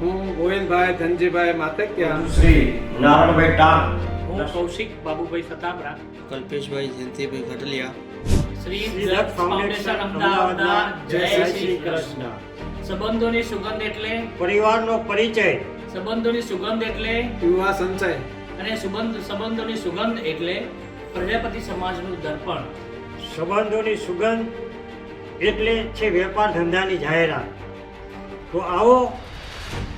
હું ગોવિંદભાઈ ધનજીભાઈ માતકિયા. શ્રી નારાયણભાઈ ટાંક. હું કૌશિક બાબુભાઈ સતાબરા કલ્પેશભાઈ જયંતિભાઈ ઘટલિયા. શ્રી દત્ત ફાઉન્ડેશન અમદાવાદ જય શ્રી કૃષ્ણ. સંબંધોની સુગંધ એટલે? પરિવારનો પરિચય. સંબંધોની સુગંધ એટલે? યુવા સંચય. અને સુગંધ સંબંધોની સુગંધ એટલે? પ્રજાપતિ સમાજનું દર્પણ. સંબંધોની સુગંધ એટલે છે વેપાર ધંધાની જાહેરાત. તો આવો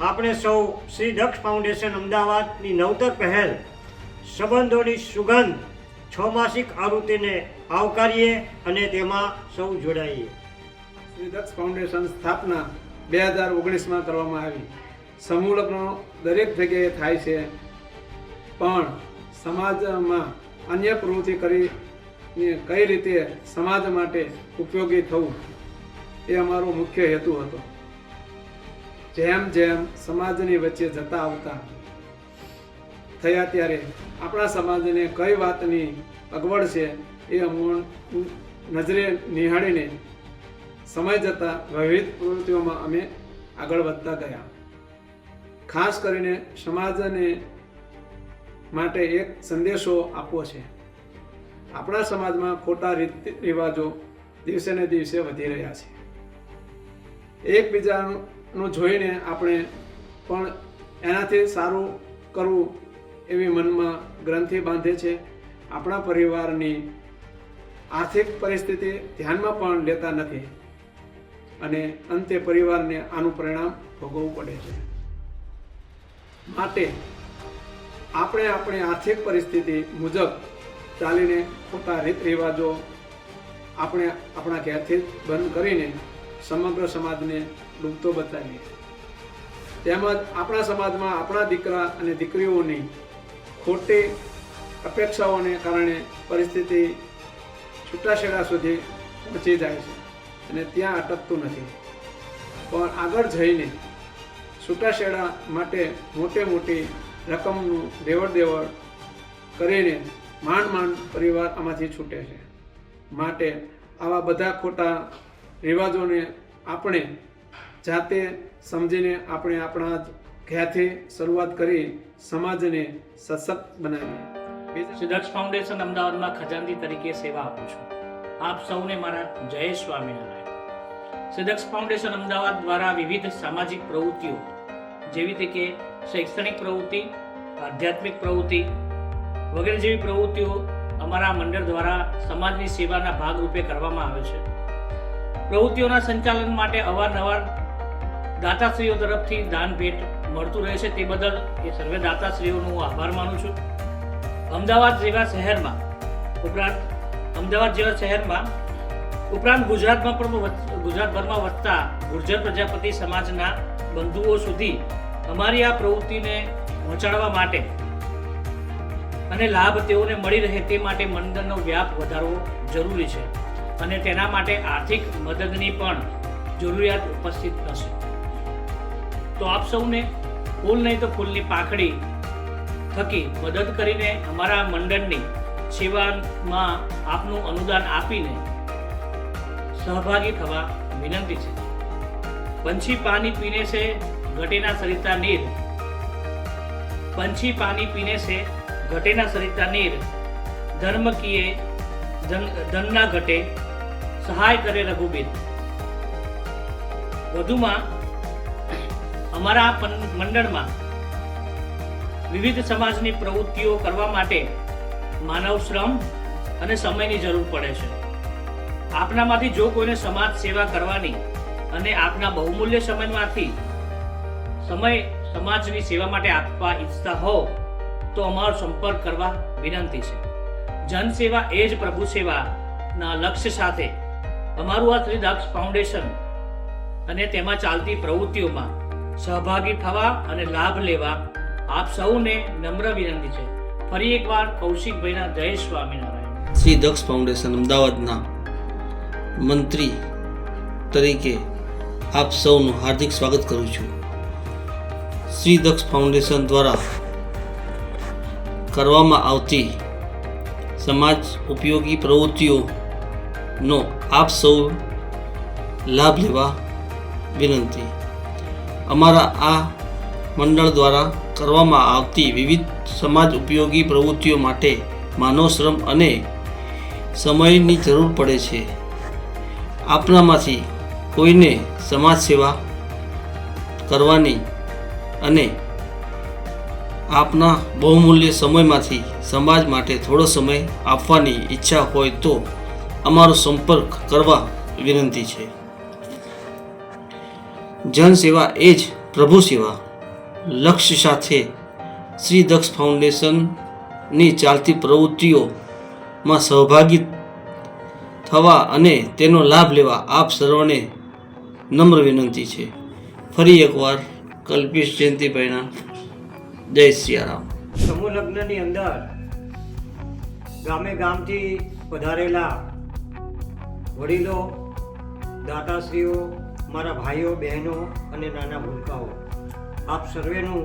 આપણે સૌ શ્રી દક્ષ ફાઉન્ડેશન અમદાવાદની નવતર પહેલ, સંબંધોની સુગંધ, છમાસિક આવૃત્તિને આવકારીએ અને તેમાં સૌ જોડાઈએ. શ્રી દક્ષ ફાઉન્ડેશન સ્થાપના બે હજાર ઓગણીસમાં કરવામાં આવી. સમૂહ લગ્નો દરેક જગ્યાએ થાય છે, પણ સમાજમાં અન્ય પ્રવૃત્તિ કરી કઈ રીતે સમાજ માટે ઉપયોગી થવું એ અમારો મુખ્ય હેતુ હતો. જેમ જેમ સમાજની વચ્ચે જતા આવતા થયા ત્યારે આપણા સમાજને કઈ વાતની અગવડ છે એ અમૂળ નજરે નિહાળીને સમય જતાં વિવિધ પ્રવૃત્તિઓમાં અમે આગળ વધતા ગયા. ખાસ કરીને સમાજને માટે એક સંદેશો આપવો છે. આપણા સમાજમાં ખોટા રીત રિવાજો દિવસે ને દિવસે વધી રહ્યા છે. એકબીજાનું જોઈને આપણે પણ એનાથી સારું કરવું એવી મનમાં ગ્રંથિ બાંધે છે. આપણા પરિવારની આર્થિક પરિસ્થિતિ ધ્યાનમાં પણ લેતા નથી અને અંતે પરિવારને આનું પરિણામ ભોગવવું પડે છે. માટે આપણે આપણી આર્થિક પરિસ્થિતિ મુજબ ચાલીને ખોટા રીત રિવાજો આપણે આપણા ઘેરથી બંધ કરીને સમગ્ર સમાજને ડૂબતો બતાવીએ. તેમજ આપણા સમાજમાં આપણા દીકરા અને દીકરીઓની ખોટી અપેક્ષાઓને કારણે પરિસ્થિતિ છૂટાછેડા સુધી પહોંચી જાય છે અને ત્યાં અટકતું નથી. પણ આગળ જઈને છૂટાછેડા માટે મોટે મોટી રકમનું દેવડ દેવડ કરીને માંડ માંડ પરિવાર આમાંથી છૂટે છે. માટે આવા બધા ખોટા રિવાજોને આપણે જાતે સમજીને આપણે આપણા જ ઘેરથી શરૂઆત કરી સમાજને સશક્ત બનાવીએ. સિદ્ધાર્થ ફાઉન્ડેશન અમદાવાદમાં ખજાનચી તરીકે સેવા આપું છું. આપ સૌને મારા જય સ્વામિનારાયણ. સિદ્ધક્ષ ફાઉન્ડેશન અમદાવાદ દ્વારા વિવિધ સામાજિક પ્રવૃત્તિઓ, જેવી રીતે કે શૈક્ષણિક પ્રવૃત્તિ, આધ્યાત્મિક પ્રવૃત્તિ વગેરે જેવી પ્રવૃત્તિઓ અમારા મંડળ દ્વારા સમાજની સેવાના ભાગરૂપે કરવામાં આવે છે. પ્રવૃત્તિઓના સંચાલન માટે અવારનવાર દાતાશ્રીઓ તરફથી દાન ભેટ મળતું રહે છે. તે બદલ એ સર્વે દાતાશ્રીઓનો હું આભાર માનું છું. અમદાવાદ જેવા શહેરમાં ઉપરાંત અમદાવાદ જેવા શહેરમાં ઉપરાંત ગુજરાતમાં પણ ગુજરાતભરમાં વધતા ગુર્જર પ્રજાપતિ સમાજના બંધુઓ સુધી અમારી આ પ્રવૃત્તિને પહોંચાડવા માટે અને લાભ તેઓને મળી રહે તે માટે મંડળનો વ્યાપ વધારવો જરૂરી છે. અને તેના માટે આર્થિક મદદની પણ જરૂરિયાત ઉપસ્થિત થશે. તો આપ સૌને ફૂલ નહીં તો ફૂલની પાંખડી થકી મદદ કરીને અમારા મંડળની સેવામાં આપનું અનુદાન આપીને સહભાગી થવા વિનંતી છે. પંછી પાણી પીને છે, ઘટેના સરિતા નીર. પંછી પાણી પીને છે, ઘટેના સરિતા નીર. ધર્મ કીએ ધનના ઘટે સહાય કરે રઘુબેન વધુમાં અમારા મંડળમાં વિવિધ સમાજની પ્રવૃત્તિઓ કરવા માટે માનવ શ્રમ અને સમયની જરૂર પડે છે. આપનામાંથી જો કોઈને સમાજ સેવા કરવાની અને આપના બહુમૂલ્ય સમયમાંથી સમય સમાજની સેવા માટે આપવા ઈચ્છતા હો, તો અમારો સંપર્ક કરવા વિનંતી છે. જનસેવા એ જ પ્રભુ સેવાના લક્ષ્ય સાથે અમારું આ ત્રિદાક્ષ ફાઉન્ડેશન અને તેમાં ચાલતી પ્રવૃત્તિઓમાં સહભાગી થવા અને લાભ લેવા આપ સૌને નમ્ર વિનંતી છે. ફરી એકવાર કૌશિકભાઈના જય સ્વામિનારાયણ. શ્રી દક્ષ ફાઉન્ડેશન અમદાવાદના મંત્રી તરીકે આપ સૌનું હાર્દિક સ્વાગત કરું છું. શ્રી દક્ષ ફાઉન્ડેશન દ્વારા કરવામાં આવતી સમાજ ઉપયોગી પ્રવૃત્તિઓનો આપ સૌ લાભ લેવા વિનંતી. અમારા આ મંડળ દ્વારા કરવામાં આવતી વિવિધ સમાજ ઉપયોગી પ્રવૃત્તિઓ માટે માનવ શ્રમ અને સમયની જરૂર પડે છે. આપનામાંથી કોઈને સમાજ સેવા કરવાની અને આપના બહુમૂલ્ય સમયમાંથી સમાજ માટે થોડો સમય આપવાની ઈચ્છા હોય તો અમારો સંપર્ક કરવા વિનંતી છે. જનસેવા એ જ પ્રભુ સેવા. લક્ષ્ય સાથે શ્રી દક્ષ ફાઉન્ડેશનની ચાલતી પ્રવૃત્તિઓમાં સહભાગી થવા અને તેનો લાભ લેવા આપ સર્વને નમ્ર વિનંતી છે. ફરી એકવાર કલ્પેશ જયંતિભાઈના જય સિયારામ સમૂહ લગ્નની અંદર ગામે ગામથી પધારેલા વડીલો, દાતાશ્રીઓ, મારા ભાઈઓ, બહેનો અને નાના ભૂલકાઓ, આપ સર્વેનું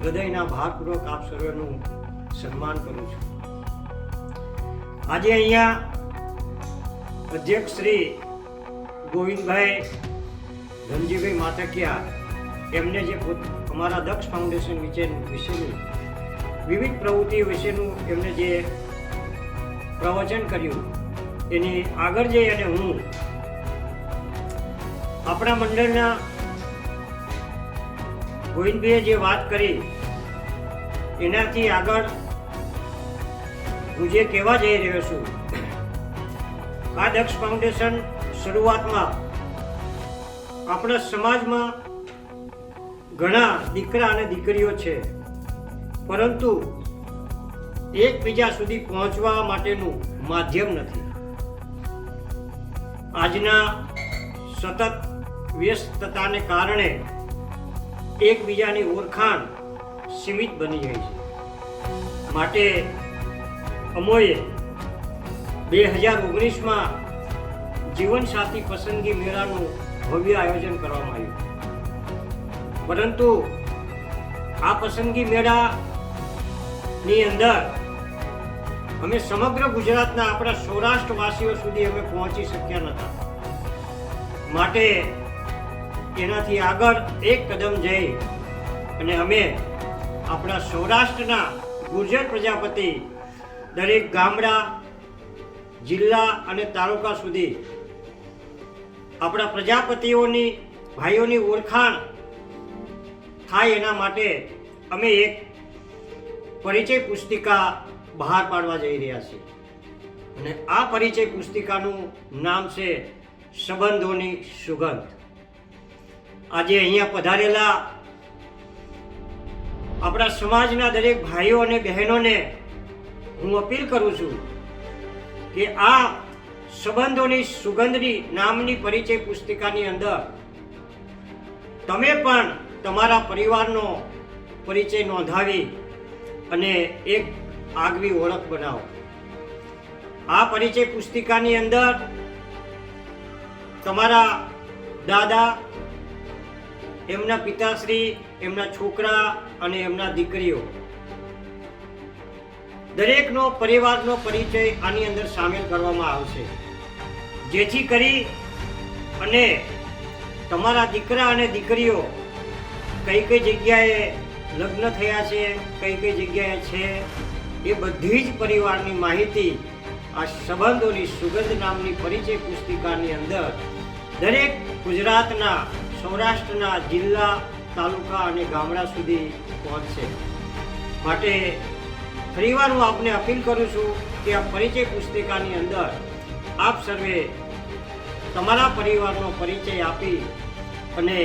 હૃદયના ભારપૂર્વક આપ સર્વેનું સન્માન કરું છું. આજે અહીંયા અધ્યક્ષ શ્રી ગોવિંદભાઈ ધનજીભાઈ માતકિયા, એમને જે અમારા દક્ષ ફાઉન્ડેશન વિશે વિશેનું, વિવિધ પ્રવૃત્તિ વિશેનું એમને જે પ્રવચન કર્યું એની આગળ જઈ અને હું આપણા મંડળના ગોવિંદભાઈએ જે વાત કરી, એનાથી આગળ હું જે કહેવા જઈ રહ્યો છું, આ દક્ષ ફાઉન્ડેશન શરૂઆતમાં આપણા સમાજમાં ઘણા દીકરા અને દીકરીઓ છે. પરંતુ એકબીજા સુધી પહોંચવા માટેનું માધ્યમ નથી. આજના સતત વ્યસ્તતાને કારણે એકબીજાની ઓળખાણ સીમિત બની જાય છે. માટે અમોએ બે હજાર ઓગણીસમાં જીવનસાથી પસંદગી મેળાનું ભવ્ય આયોજન કરવામાં આવ્યું. પરંતુ આ પસંદગી મેળાની અંદર અમે સમગ્ર ગુજરાતના આપણા સૌરાષ્ટ્રવાસીઓ સુધી અમે પહોંચી શક્યા નહોતા. માટે એનાથી આગળ એક કદમ જઈ અને અમે આપણા સૌરાષ્ટ્રના ગુર્જર પ્રજાપતિ દરેક ગામડા, જિલ્લા અને તાલુકા સુધી આપણા પ્રજાપતિઓની, ભાઈઓની ઓળખાણ થાય એના માટે અમે એક પરિચય પુસ્તિકા બહાર પાડવા જઈ રહ્યા છીએ અને આ પરિચય પુસ્તિકાનું નામ છે સંબંધોની સુગંધ. આજે અહીંયા પધારેલા આપણા સમાજના દરેક ભાઈઓ અને બહેનોને હું અપીલ કરું છું કે આ સંબંધોની સુગંધની નામની પરિચય પુસ્તિકાની અંદર તમે પણ તમારા પરિવારનો પરિચય નોંધાવી અને એક આગવી ઓળખ બનાવો. આ પરિચય પુસ્તિકાની અંદર તમારા દાદા, એમના પિતાશ્રી, એમના છોકરા અને એમના દીકરીઓ. દરેકનો પરિવારનો પરિચય આની અંદર સામેલ કરવામાં આવશે. જેથી કરી અને તમારા દીકરા અને દીકરીઓ કઈ કઈ જગ્યાએ લગ્ન થયા છે, કઈ કઈ જગ્યાએ છે એ બધી જ પરિવારની માહિતી આ સંબંધોની સુગંધ નામની પરિચય પુસ્તિકાની અંદર દરેક ગુજરાતના, સૌરાષ્ટ્રના જિલ્લા, તાલુકા અને ગામડા સુધી પહોંચશે. માટે ફરીવાર હું આપને અપીલ કરું છું કે આ પરિચય પુસ્તિકાની અંદર આપ સર્વે તમારા પરિવારનો પરિચય આપી અને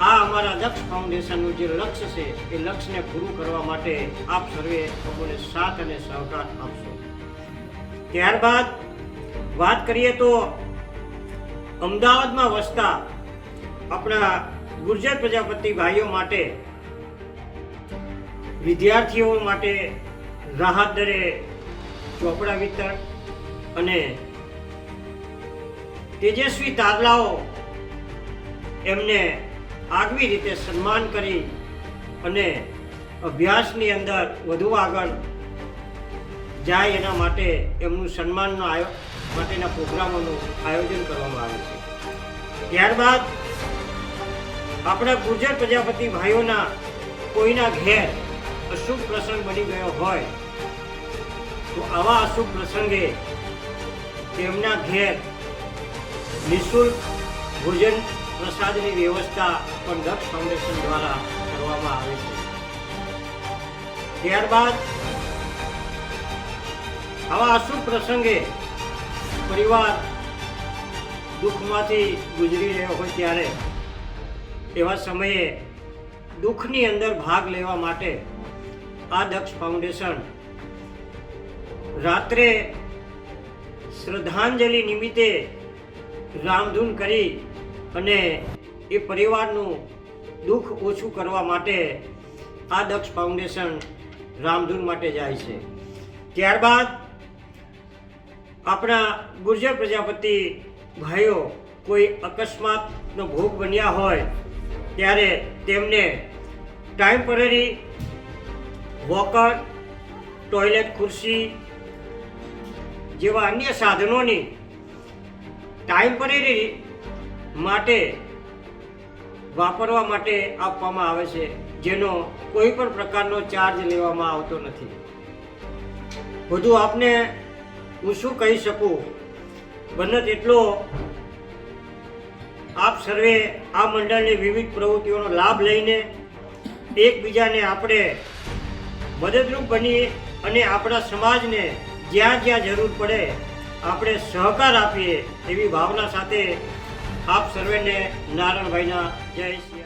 આ અમારા દક્ષ ફાઉન્ડેશનનું જે લક્ષ્ય છે, એ લક્ષ્યને પૂરું કરવા માટે આપ સર્વે લોકોને સાથ અને સહકાર આપશો. ત્યારબાદ વાત કરીએ તો અમદાવાદમાં વસતા આપણા ગુર્જર પ્રજાપતિ ભાઈઓ માટે, વિદ્યાર્થીઓ માટે રાહત દરે ચોપડા વિતરણ અને તેજસ્વી તારલાઓ એમને આગવી રીતે સન્માન કરી અને અભ્યાસની અંદર વધુ આગળ જાય એના માટે એમનું સન્માનનો માટેના પ્રોગ્રામોનું આયોજન કરવામાં આવે છે. ત્યારબાદ આપણા ગુર્જર પ્રજાપતિ ભાઈઓના કોઈના ઘેર અશુભ પ્રસંગ બની ગયો હોય, તો આવા અશુભ પ્રસંગે તેમના ઘેર નિઃશુલ્ક ભોજન પ્રસાદની વ્યવસ્થા પણ દક્ષ ફાઉન્ડેશન દ્વારા કરવામાં આવે છે. ત્યારબાદ આવા અશુભ પ્રસંગે પરિવાર દુઃખમાંથી ગુજરી રહ્યો હોય ત્યારે એવા સમયે દુઃખની અંદર ભાગ લેવા માટે આ દક્ષ ફાઉન્ડેશન રાત્રે શ્રદ્ધાંજલિ નિમિત્તે રામધૂન કરી અને એ પરિવારનું દુઃખ ઓછું કરવા માટે આ દક્ષ ફાઉન્ડેશન રામધૂન માટે જાય છે. ત્યારબાદ આપણા ગુર્જર પ્રજાપતિ ભાઈઓ કોઈ અકસ્માતનો ભોગ બન્યા હોય ત્યારે તેમને ટાઈમ્પરરી વોકર, ટોયલેટ ખુરશી જેવા અન્ય સાધનોની ટાઈમ્પરરી માટે વાપરવા માટે આપવામાં આવે છે, જેનો કોઈ પણ પ્રકારનો ચાર્જ લેવામાં આવતો નથી. વધુ આપને હું શું કહી શકું? બને તેટલો આપ સર્વે આ મંડળની વિવિધ પ્રવૃત્તિઓનો લાભ લઈને એકબીજાને આપણે મદદરૂપ બની અને આપણા સમાજને જ્યાં જ્યાં જરૂર પડે આપણે સહકાર આપીએ એવી ભાવના સાથે આપ સર્વેને નારાયણભાઈના જય શ્રી.